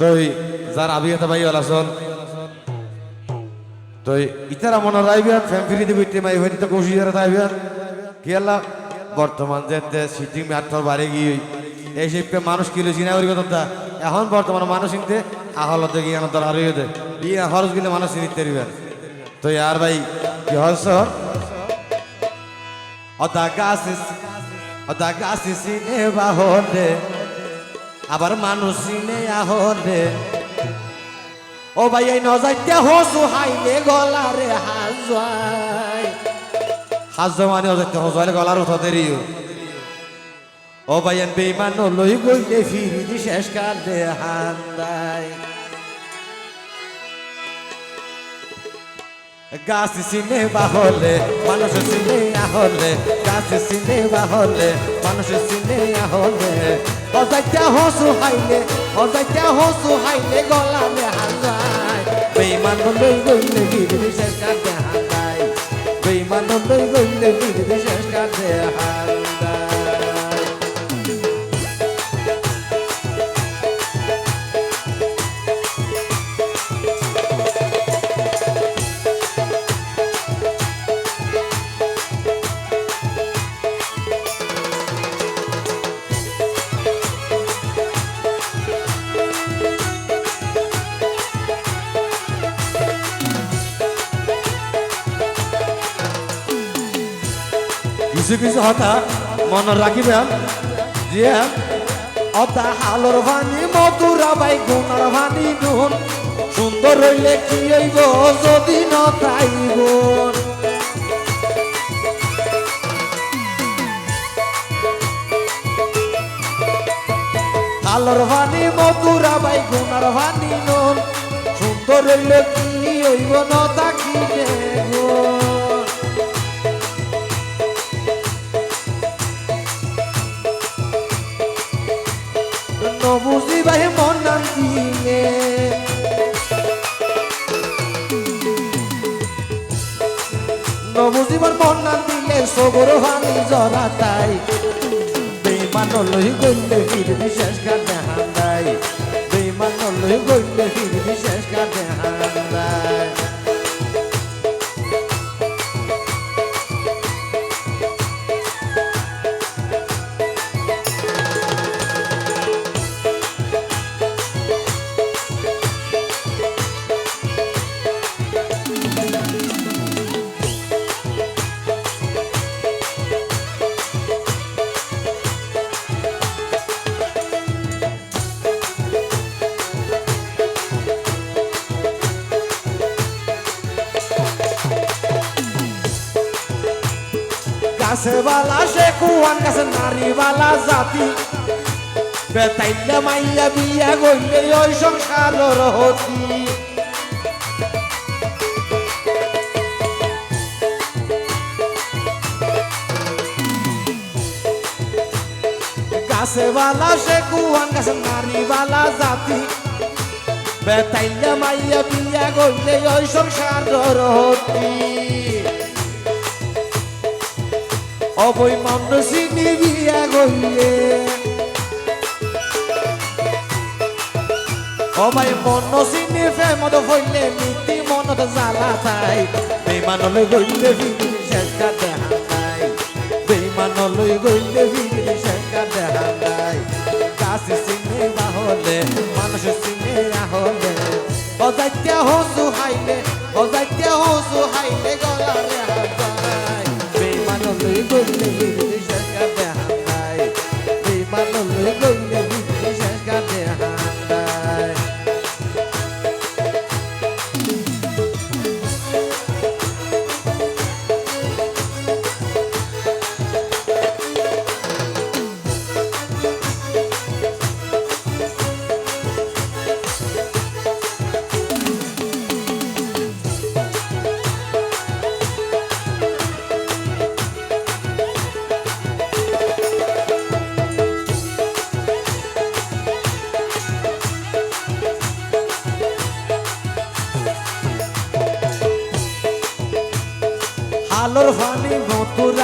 তই যার আবিয়াতা ভাই আলাসন তই ইতারা মনে রাইবিয়ান ফ্যাম ফিরি দিবি তে মাই হইতে কৌশি যারা তাইবিয়ান কি আল্লাহ? বর্তমান যে তে সিটি ম্যাটর বাড়ে গিয়ে এই শিল্পে মানুষ কিলো চিনা করি কথা এখন বর্তমান মানুষ ইনতে আহলত গিয়ে আনার দর হারিয়ে দে ইয়ে খরচ গিলে মানুষ নিতে পারিবেন তো আর ভাই, কি হস অদা গাছ অদা গাছ সিনে বাহলে আবার মানুষ আহলে ও ভাই, এই নজাইতে হসু হাইলে গলারে হাজাই হাজো মানে অজাইতে হজাইলে গলার উঠা দেরিও। ও ভাই বেইমান লই গইলে ফিরি শেষ কাল দে হান্দাই। গাছ সিনে বাহলে মানুষ সিনে আহলে গাছ সিনে বাহলে মানুষ সিনে আহলে অজাইতা হসু হাইলে, অজাইতা হসু হাইলে গলালে হাজায় বেইমান লই গইলে ফিরি শেষ কাল দে হান্দাই বেইমান লই গইলে ফিরি শেষ কাল দে কিছু কিছু হতা মনে রাখিবেন যে অতা হালর ভানি, মধুরা বাই গুণার ভানি নুন। সুন্দর হইলে কি হইব, যদি নতাইব হালর ভানি, মধুরা বাই গুণার ভানি নুন। সুন্দর হইলে কি হইব নতাকিলে গুণ ভাই মন নাম দিলে নবুজিবার মন নাম দিলে সবর ভানি জরা তাই। বেমান লই গইলে ফির বিশেষ কাটে হান্দাই বেমান লই গইলে ফির বিশেষ কাটে হান্দাই গাছেওয়ালা সে কুয়ান গাছে নারীওয়ালা জাতি। বেতাইলে মাইয়া বিয়া গইলে ওই সংসারর হতি। গাছেওয়ালা সে কুয়ান গাছে নারীওয়ালা জাতি। বেতাইলে মাইয়া বিয়া গইলে ওই সংসারর হতি। অবৈ মন্দ চিনি বিয়া গইলে অবাই মন চিনি প্ৰেমত হইলে, নীতি মনত জ্বালা তাই বেইমানলৈ গইলে বিৰি চেষ্টা দেখা নাই। বেইমানলৈ গইলে বিৰি চেষ্টা দেখা নাই। কাশি চিনে বাহলে মানুষ চিনে আহলে অজাইত্য হসু হাইলে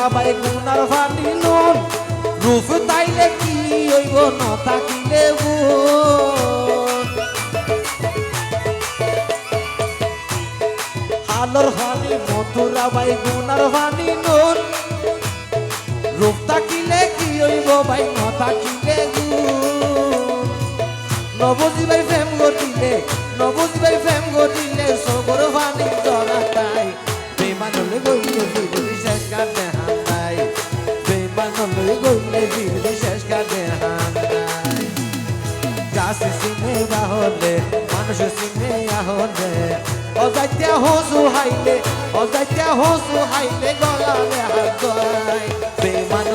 সবাই গুনার ফাটি নুন। রূপ তাইলে কি হইব না থাকিলে হালর হানি মধুরা বাই গুনার ফানি নুন। রূপ থাকিলে কি হইব ভাই, না থাকিলে নবজীবের প্রেম গটিলে নবজীবের প্রেম গটিলে সবর ফানি জরা গইলে বিরুদ্ধি শেষ কাটে হান্দাই গাছ চিনে বাহলে মানুষ সিনে আহলে অজাইতে হসু হাইলে, অজাইতে হসু হাইলে গলালে হাত বেমান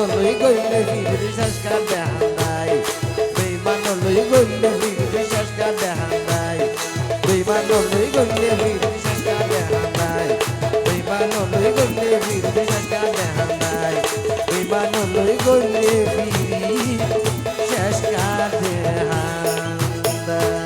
মানুষ গলে বিদ্যে জানা নাই ওই মানুষ গলে বিড়ি শেষ কাজে হান্দা